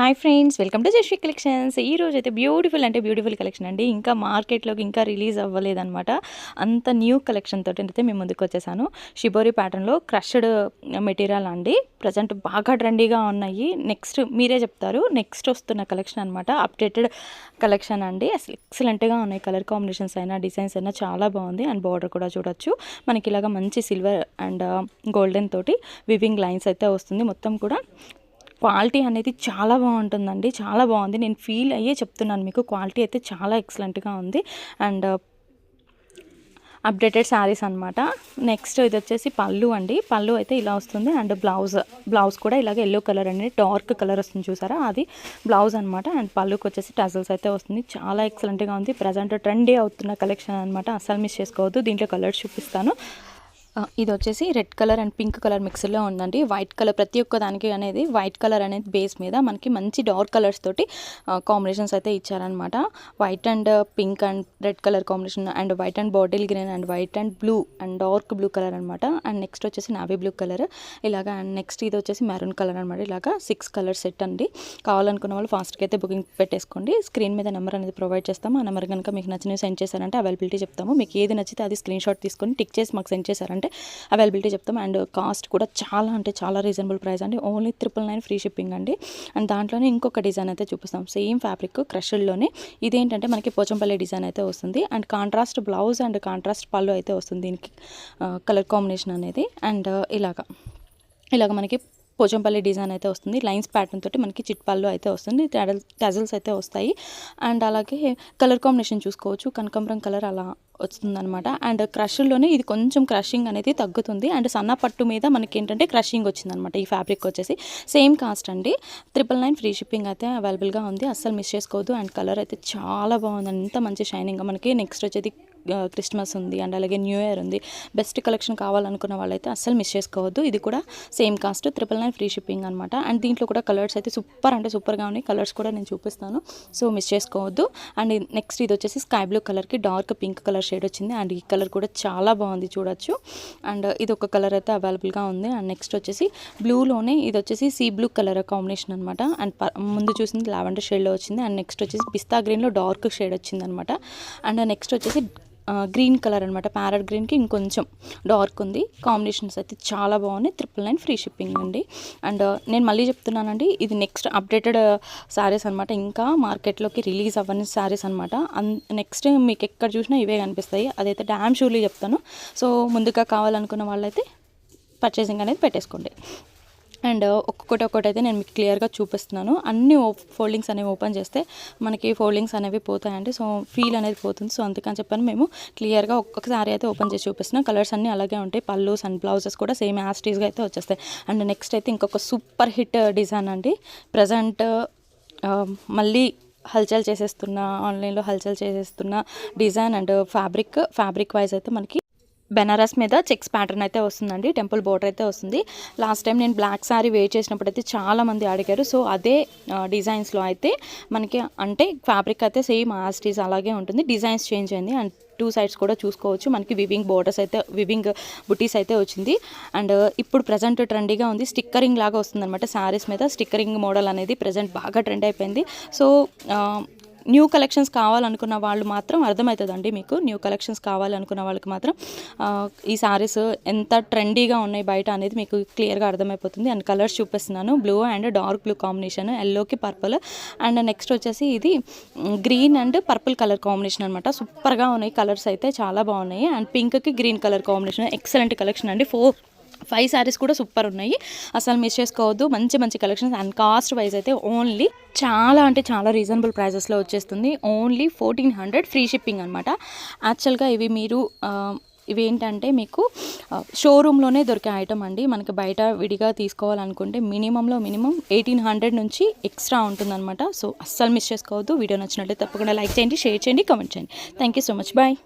Hi friends welcome to Jashree collections. ఈ రోజు అయితే బ్యూటిఫుల్ అంటే బ్యూటిఫుల్ కలెక్షన్ అండి. ఇంకా మార్కెట్లోకి ఇంకా రిలీజ్ అవ్వలేదన్నమాట. అంత న్యూ కలెక్షన్ తోటి అయితే మేము ముందుకు వచ్చేసాను. షిబోరి ప్యాటర్న్లో క్రష్డ్ మెటీరియల్ అండి. ప్రజెంట్ బాగా ట్రెండీగా ఉన్నాయి. నెక్స్ట్ మీరే చెప్తారు. నెక్స్ట్ వస్తున్న కలెక్షన్ అనమాట అప్డేటెడ్ కలెక్షన్ అండి. అసలు ఎక్సలెంట్గా ఉన్నాయి. కలర్ కాంబినేషన్స్ అయినా డిజైన్స్ అయినా చాలా బాగుంది. అండ్ బార్డర్ కూడా చూడొచ్చు. మనకి ఇలాగ మంచి సిల్వర్ అండ్ గోల్డెన్ తోటి వివింగ్ లైన్స్ అయితే వస్తుంది. మొత్తం కూడా క్వాలిటీ అనేది చాలా బాగుంటుందండి. చాలా బాగుంది. నేను ఫీల్ అయ్యే చెప్తున్నాను మీకు. క్వాలిటీ అయితే చాలా ఎక్సలెంట్గా ఉంది. అండ్ అప్డేటెడ్ శారీస్ అనమాట నెక్స్ట్ ఇది వచ్చేసి పళ్ళు అండి. పళ్ళు అయితే ఇలా వస్తుంది. అండ్ బ్లౌజ్ బ్లౌజ్ కూడా ఇలాగ ఎల్లో కలర్ అండి. డార్క్ కలర్ వస్తుంది చూసారా? అది బ్లౌజ్ అనమాట అండ్ పళ్ళుకి వచ్చేసి టజల్స్ అయితే వస్తుంది. చాలా ఎక్సలెంట్గా ఉంది. ప్రజెంట్ ట్రెండీ అవుతున్న కలెక్షన్ అనమాట అస్సలు మిస్ చేసుకోవద్దు. దీంట్లో కలర్స్ చూపిస్తాను. ఇది వచ్చేసి red colour and pink colour మిక్స్లో ఉందండి. వైట్ కలర్ ప్రతి ఒక్క దానికి అనేది వైట్ కలర్ అనేది బేస్ మీద మనకి మంచి డార్క్ కలర్స్ తోటి కాంబినేషన్స్ అయితే ఇచ్చారనమాట white and pink and red colour combination and white and bottle green and white and blue and dark blue colour అనమాట అండ్ నెక్స్ట్ వచ్చేసి నావీ బ్లూ కలర్ ఇలాగా అండ్ నెక్స్ట్ ఇది వచ్చేసి మెరూన్ కలర్ అనమాట ఇలాగ సిక్స్ కలర్ సెట్ అండి. కావాలనుకున్న వాళ్ళు ఫాస్ట్గా అయితే బుకింగ్ పెట్టేసుకోండి. స్క్రీన్ మీద నెంబర్ అనేది ప్రొవైడ్ చేస్తాము. ఆ నెంబర్ కనుక మీకు నచ్చినవి సెండ్ చేశారంటే అవైలబిలిటీ చెప్తాము. మీకు ఏది నచ్చితే అది స్క్రీన్ షాట్ తీసుకొని టిక్ చేసి మాకు సెండ్ చేశారంటే అవైలబిలిటీ చెప్తాం. అండ్ కాస్ట్ కూడా చాలా అంటే చాలా రీజనబుల్ ప్రైస్ అండి. Only triple nine free shipping అండి. అండ్ దాంట్లోనే ఇంకొక డిజైన్ అయితే చూపిస్తాం. సేమ్ ఫ్యాబ్రిక్ క్రషుల్లోనే ఇదేంటంటే మనకి పోచంపల్లి డిజైన్ అయితే వస్తుంది. And contrast blouse and contrast pallu అయితే వస్తుంది దీనికి కలర్ కాంబినేషన్ అనేది. అండ్ ఇలాగా. ఇలాగ మనకి పోచంపల్లి డిజైన్ అయితే వస్తుంది. లైన్స్ ప్యాటర్న్ తోటి మనకి చిట్ అయితే వస్తుంది. టజల్స్ అయితే వస్తాయి. అండ్ అలాగే కలర్ కాంబినేషన్ చూసుకోవచ్చు. కనకంబరం కలర్ అలా వస్తుందనమాట అండ్ క్రష్లోనే ఇది కొంచెం క్రషింగ్ అనేది తగ్గుతుంది. అండ్ సన్న పట్టు మీద మనకి ఏంటంటే క్రషింగ్ వచ్చిందనమాట ఈ ఫ్యాబ్రిక్ వచ్చేసి సేమ్ కాస్ట్ అండి. ట్రిపుల్ నైన్ ఫ్రీ షిప్పింగ్ అయితే అవైలబుల్గా ఉంది. అస్సలు మిస్ చేసుకోవద్దు. అండ్ కలర్ అయితే చాలా బాగుంది. అంత మంచి షైనింగ్ మనకి నెక్స్ట్ వచ్చేది క్రిస్మస్ ఉంది అండ్ అలాగే న్యూ ఇయర్ ఉంది. బెస్ట్ కలెక్షన్ కావాలనుకున్న వాళ్ళైతే అస్సలు మిస్ చేసుకోవద్దు. ఇది కూడా same cost triple nine free shipping అనమాట అండ్ దీంట్లో కూడా కలర్స్ అయితే సూపర్ అంటే సూపర్గా ఉన్నాయి. కలర్స్ కూడా నేను చూపిస్తాను. సో మిస్ చేసుకోవద్దు. అండ్ నెక్స్ట్ ఇది వచ్చేసి స్కై బ్లూ కలర్కి డార్క్ పింక్ కలర్ షేడ్ వచ్చింది. అండ్ ఈ కలర్ కూడా చాలా బాగుంది చూడొచ్చు. అండ్ ఇది ఒక కలర్ అయితే అవైలబుల్గా ఉంది. అండ్ నెక్స్ట్ వచ్చేసి బ్లూలోనే ఇది వచ్చేసి సీ బ్లూ కలర్ కాంబినేషన్ అనమాట అండ్ ప- ముందు చూసింది లావెండర్ షేడ్లో వచ్చింది. అండ్ నెక్స్ట్ వచ్చేసి పిస్తా గ్రీన్లో డార్క్ షేడ్ వచ్చింది అనమాట అండ్ నెక్స్ట్ వచ్చేసి గ్రీన్ కలర్ అనమాట ప్యారెట్ గ్రీన్కి ఇంకొంచెం డార్క్ ఉంది. కాంబినేషన్స్ అయితే చాలా బాగున్నాయి. ట్రిపుల్ నైన్ ఫ్రీ షిప్పింగ్ అండి. అండ్ నేను మళ్ళీ చెప్తున్నానండి ఇది నెక్స్ట్ అప్డేటెడ్ శారీస్ అనమాట ఇంకా మార్కెట్లోకి రిలీజ్ అవ్వని శారీస్ అనమాట అన్ నెక్స్ట్ మీకు ఎక్కడ చూసినా ఇవే కనిపిస్తాయి. అదైతే డ్యామ్ షూలీ చెప్తాను. సో ముందుగా కావాలనుకున్న వాళ్ళైతే పర్చేసింగ్ అనేది పెట్టేసుకోండి. అండ్ ఒక్కొక్కటి ఒక్కటి అయితే నేను మీకు క్లియర్గా చూపిస్తున్నాను. అన్ని ఫోల్డింగ్స్ అనేవి ఓపెన్ చేస్తే మనకి ఫోల్డింగ్స్ అనేవి పోతాయండి. సో ఫీల్ అనేది పోతుంది. సో అందుకని చెప్పని మేము క్లియర్గా ఒక్కొక్కసారి అయితే ఓపెన్ చేసి చూపిస్తున్నాం. కలర్స్ అన్నీ అలాగే ఉంటాయి. పళ్ళు అండ్ బ్లౌజెస్ కూడా సేమ్ యాస్టీస్గా అయితే వచ్చేస్తాయి. అండ్ నెక్స్ట్ అయితే ఇంకొక సూపర్ హిట్ డిజైన్ అండి. ప్రజెంట్ మళ్ళీ హల్చల్ చేసేస్తున్న ఆన్లైన్లో హల్చల్ చేసేస్తున్న design and fabric fabric wise అయితే మనకి బెనారస్ మీద చెక్స్ ప్యాటర్న్ అయితే వస్తుందండి టెంపుల్ బోర్డర్ అయితే వస్తుంది. లాస్ట్ టైం నేను బ్లాక్ శారీ వేర్ చేసినప్పుడు అయితే చాలామంది అడిగారు. సో అదే డిజైన్స్లో అయితే మనకి అంటే ఫ్యాబ్రిక్ అయితే సేమ్ ఆస్టీస్ అలాగే ఉంటుంది. డిజైన్స్ చేంజ్ అయింది. అండ్ టూ సైడ్స్ కూడా చూసుకోవచ్చు. మనకి వివింగ్ బోర్డర్స్ అయితే వివింగ్ బుటీస్ అయితే వచ్చింది. అండ్ ఇప్పుడు ప్రజెంట్ ట్రెండీగా ఉంది. స్టిక్కరింగ్ లాగా వస్తుంది అనమాట శారీస్ మీద. స్టిక్కరింగ్ మోడల్ అనేది ప్రజెంట్ బాగా ట్రెండ్ అయిపోయింది. సో న్యూ కలెక్షన్స్ కావాలనుకున్న వాళ్ళు మాత్రం అర్థమవుతుందండి మీకు. న్యూ కలెక్షన్స్ కావాలనుకున్న వాళ్ళకి మాత్రం ఈ శారీస్ ఎంత ట్రెండీగా ఉన్నాయి బయట అనేది మీకు క్లియర్గా అర్థమైపోతుంది. అండ్ కలర్స్ చూపిస్తున్నాను. Blue and dark blue combination ఎల్లోకి పర్పుల్ అండ్ నెక్స్ట్ వచ్చేసి ఇది green and purple colour combination అనమాట సూపర్గా ఉన్నాయి. కలర్స్ అయితే చాలా బాగున్నాయి. అండ్ పింక్కి green colour combination excellent collection అండి. ఫోర్ ఫైవ్ శారీస్ కూడా సూపర్ ఉన్నాయి. అసలు మిస్ చేసుకోవద్దు. మంచి మంచి కలెక్షన్స్ అండ్ కాస్ట్ వైజ్ అయితే ఓన్లీ చాలా అంటే చాలా రీజనబుల్ ప్రైజెస్లో వచ్చేస్తుంది. Only fourteen hundred free shipping అనమాట యాక్చువల్గా ఇవి మీరు ఇవి ఏంటంటే మీకు షోరూంలోనే దొరికే ఐటమ్ అండి. మనకి బయట విడిగా తీసుకోవాలనుకుంటే మినిమంలో మినిమం ఎయిటీన్ హండ్రెడ్ నుంచి ఎక్స్ట్రా ఉంటుందన్నమాట. సో అస్సలు మిస్ చేసుకోవద్దు. వీడియో నచ్చినట్లయితే తప్పకుండా లైక్ చేయండి షేర్ చేయండి కామెంట్ చేయండి. Thank you so much bye